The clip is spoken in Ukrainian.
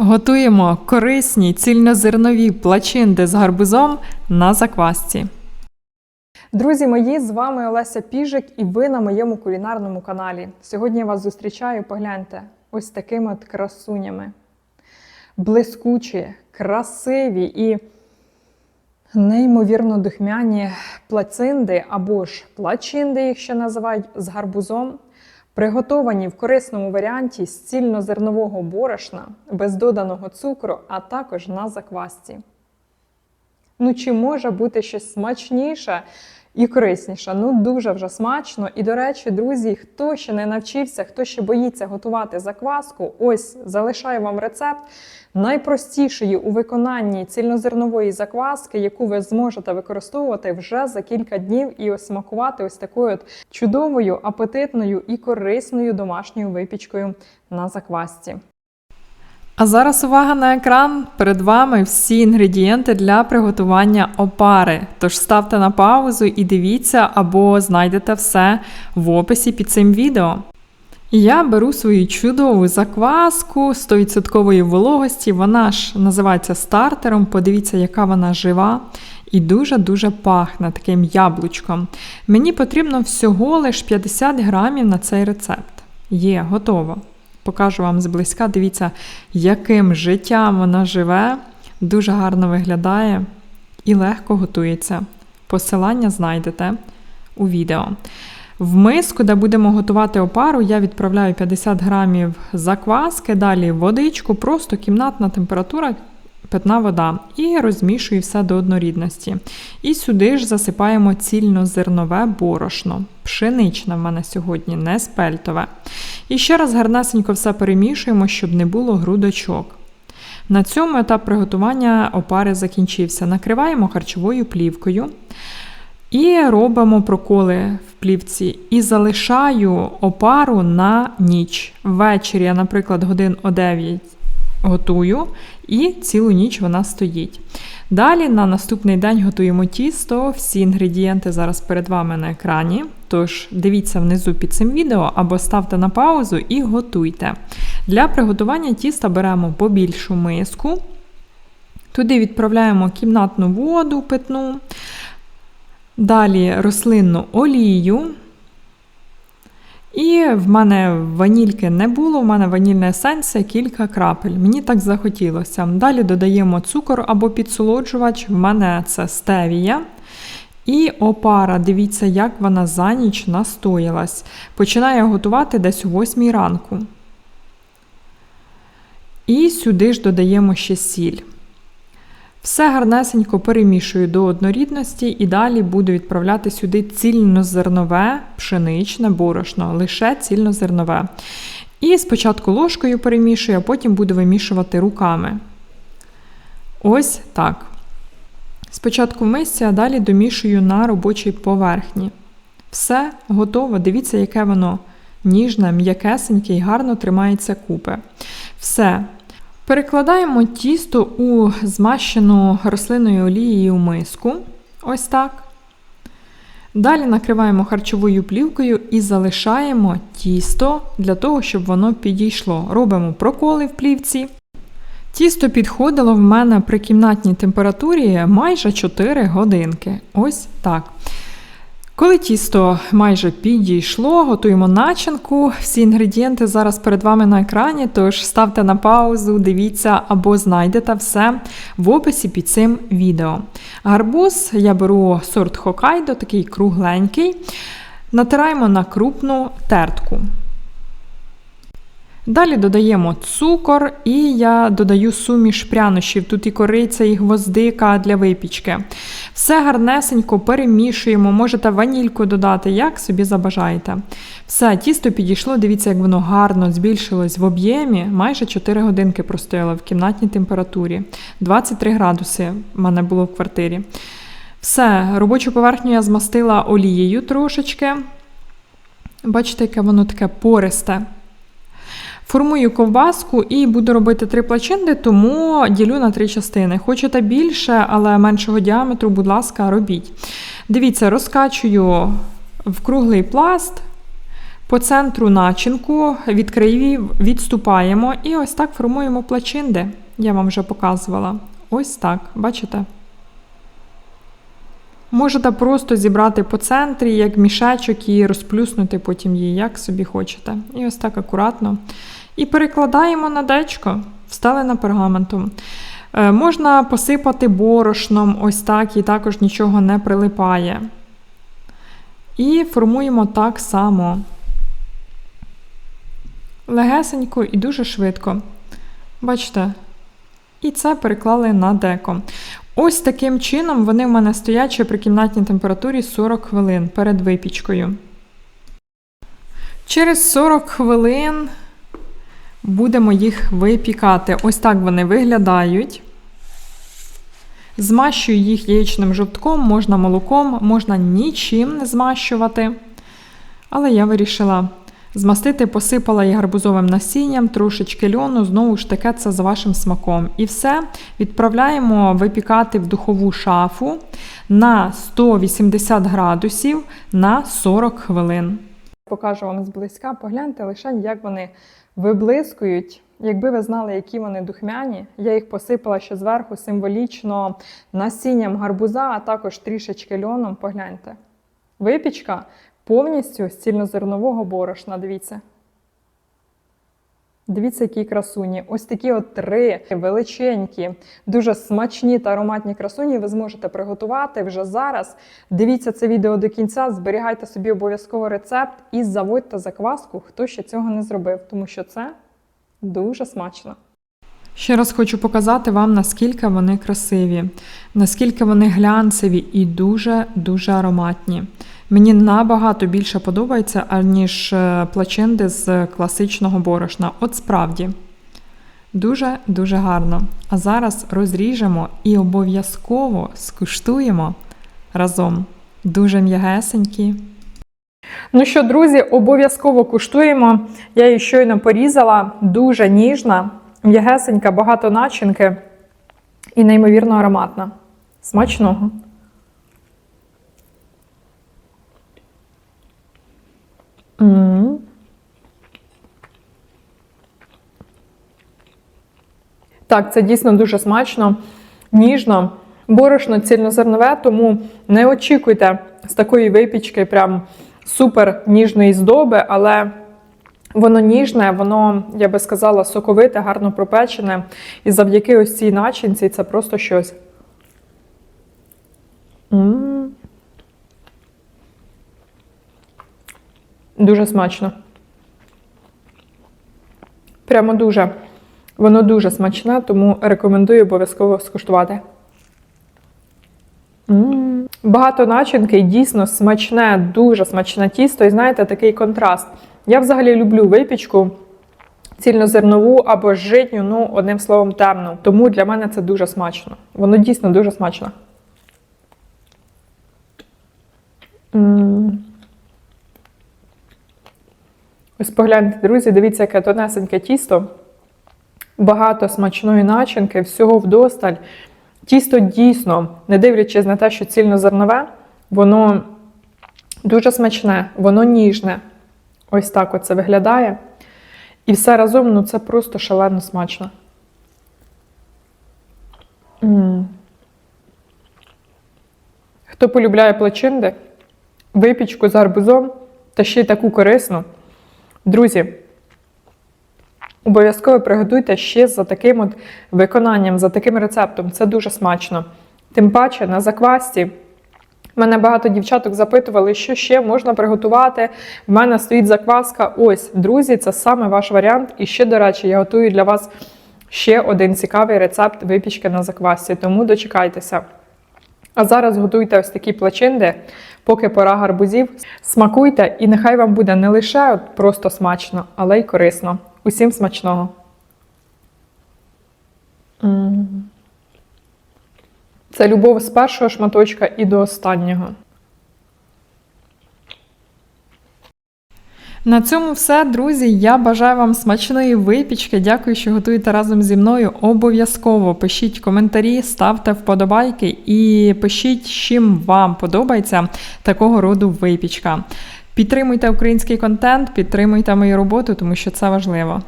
Готуємо корисні цільнозернові плачинди з гарбузом на заквасці. Друзі мої, з вами Олеся Піжик і ви на моєму кулінарному каналі. Сьогодні я вас зустрічаю, погляньте, ось такими от красунями. Блискучі, красиві і неймовірно духмяні плацинди або ж плачинди, їх ще називають з гарбузом. Приготовані в корисному варіанті з цільнозернового борошна, без доданого цукру, а також на заквасці. Ну, чи може бути щось смачніше і корисніше? Ну, дуже вже смачно. І, до речі, друзі, хто ще не навчився, хто ще боїться готувати закваску, ось залишаю вам рецепт найпростішої у виконанні цільнозернової закваски, яку ви зможете використовувати вже за кілька днів і осмакувати ось такою от чудовою, апетитною і корисною домашньою випічкою на заквасці. А зараз увага на екран. Перед вами всі інгредієнти для приготування опари. Тож ставте на паузу і дивіться або знайдете все в описі під цим відео. Я беру свою чудову закваску 100% вологості. Вона ж називається стартером. Подивіться, яка вона жива. І дуже-дуже пахне таким яблучком. Мені потрібно всього лиш 50 грамів на цей рецепт. Є, готово. Покажу вам зблизька. Дивіться, яким життям вона живе, дуже гарно виглядає і легко готується. Посилання знайдете у відео. В миску, де будемо готувати опару, я відправляю 50 грамів закваски, далі водичку, просто кімнатна температура, питна вода, і розмішую все до однорідності. І сюди ж засипаємо цільнозернове борошно. Пшеничне в мене сьогодні, не спельтове. І ще раз гарнесенько все перемішуємо, щоб не було грудочок. На цьому етап приготування опари закінчився. Накриваємо харчовою плівкою. І робимо проколи в плівці. І залишаю опару на ніч. Ввечері я, наприклад, годин о 9 готую, і цілу ніч вона стоїть. Далі на наступний день готуємо тісто. Всі інгредієнти зараз перед вами на екрані. Тож дивіться внизу під цим відео або ставте на паузу і готуйте. Для приготування тіста беремо побільшу миску. Туди відправляємо кімнатну воду питну. Далі рослинну олію. І в мене ванільки не було, в мене ванільна есенція, кілька крапель. Мені так захотілося. Далі додаємо цукор або підсолоджувач, в мене це стевія. І опара, дивіться, як вона за ніч настоялась. Починаю готувати десь о 8 ранку. І сюди ж додаємо ще сіль. Все гарнесенько перемішую до однорідності і далі буду відправляти сюди цільнозернове пшеничне борошно, лише цільнозернове. І спочатку ложкою перемішую, а потім буду вимішувати руками. Ось так. Спочатку в мисці, а далі домішую на робочій поверхні. Все готово. Дивіться, яке воно ніжне, м'якесеньке і гарно тримається купи. Все. Перекладаємо тісто у змащену рослинною олією миску. Ось так. Далі накриваємо харчовою плівкою і залишаємо тісто для того, щоб воно підійшло. Робимо проколи в плівці. Тісто підходило в мене при кімнатній температурі майже 4 годинки. Ось так. Коли тісто майже підійшло, готуємо начинку. Всі інгредієнти зараз перед вами на екрані, тож ставте на паузу, дивіться або знайдете все в описі під цим відео. Гарбуз я беру сорт Хокайдо, такий кругленький. Натираємо на крупну тертку. Далі додаємо цукор і я додаю суміш прянощів. Тут і кориця, і гвоздика для випічки. Все гарнесенько перемішуємо, можете ванільку додати, як собі забажаєте. Все, тісто підійшло, дивіться, як воно гарно збільшилось в об'ємі. Майже 4 годинки простояло в кімнатній температурі. 23 градуси в мене було в квартирі. Все, робочу поверхню я змастила олією трошечки. Бачите, яке воно таке пористе. Формую ковбаску і буду робити три плачинди, тому ділю на три частини. Хочете більше, але меншого діаметру, будь ласка, робіть. Дивіться, розкачую в круглий пласт. По центру начинку від країв відступаємо і ось так формуємо плачинди. Я вам вже показувала. Ось так, бачите? Можете просто зібрати по центрі, як мішечок, і розплюснути потім її, як собі хочете. І ось так акуратно. І перекладаємо на дечко, встали пергаментом. Е, можна посипати борошном, ось так, і також нічого не прилипає. І формуємо так само. Легесенько і дуже швидко. Бачите? І це переклали на деко. Ось таким чином вони в мене стоять ще при кімнатній температурі 40 хвилин перед випічкою. Через 40 хвилин будемо їх випікати. Ось так вони виглядають. Змащую їх яєчним жовтком, можна молоком, можна нічим не змащувати. Але я вирішила змастити, посипала її гарбузовим насінням, трошечки льону, знову ж таки, це за вашим смаком. І все відправляємо випікати в духову шафу на 180 градусів на 40 хвилин. Покажу вам зблизька, погляньте лише, як вони виблискують. Якби ви знали, які вони духмяні, я їх посипала ще зверху символічно насінням гарбуза, а також трішечки льоном. Погляньте. Випічка повністю з цільнозернового борошна. Дивіться. Дивіться, які красуні. Ось такі от три величенькі, дуже смачні та ароматні красуні ви зможете приготувати вже зараз. Дивіться це відео до кінця, зберігайте собі обов'язково рецепт і заводьте закваску, хто ще цього не зробив, тому що це дуже смачно. Ще раз хочу показати вам, наскільки вони красиві, наскільки вони глянцеві і дуже-дуже ароматні. Мені набагато більше подобається, аніж е, плачинди з класичного борошна. От справді. Дуже-дуже гарно. А зараз розріжемо і обов'язково скуштуємо разом. Дуже м'ягесенькі. Ну що, друзі, обов'язково куштуємо. Я її щойно порізала, дуже ніжна, м'ягесенька, багато начинки і неймовірно ароматна. Смачного! Так, це дійсно дуже смачно, ніжно, борошно цільнозернове, тому не очікуйте з такої випічки прям супер ніжної здоби, але воно ніжне, воно, я би сказала, соковите, гарно пропечене. І завдяки ось цій начинці це просто щось. М. Дуже смачно. Прямо дуже. Воно дуже смачне, тому рекомендую обов'язково скуштувати. М-м-м. Багато начинки дійсно смачне, дуже смачне тісто. І знаєте, такий контраст. Я взагалі люблю випічку цільнозернову або житню, ну, одним словом, темну. Тому для мене це дуже смачно. Воно дійсно дуже смачно. М-м. Ось погляньте, друзі, дивіться, яке тонесеньке тісто. Багато смачної начинки, всього вдосталь. Тісто дійсно, не дивлячись на те, що цільнозернове, воно дуже смачне, воно ніжне. Ось так оце виглядає. І все разом ну це просто шалено смачно. М -м. Хто полюбляє плачинди, випічку з гарбузом та ще й таку корисну. Друзі, обов'язково приготуйте ще за таким от виконанням, за таким рецептом. Це дуже смачно. Тим паче на заквасті. Мене багато дівчаток запитували, що ще можна приготувати. В мене стоїть закваска. Ось, друзі, це саме ваш варіант. І ще, до речі, я готую для вас ще один цікавий рецепт випічки на заквасці, тому дочекайтеся. А зараз готуйте ось такі плачинди, поки пора гарбузів. Смакуйте, і нехай вам буде не лише от просто смачно, але й корисно. Усім смачного! Це любов з першого шматочка і до останнього. На цьому все, друзі. Я бажаю вам смачної випічки. Дякую, що готуєте разом зі мною. Обов'язково пишіть коментарі, ставте вподобайки і пишіть, чим вам подобається такого роду випічка. Підтримуйте український контент, підтримуйте мою роботу, тому що це важливо.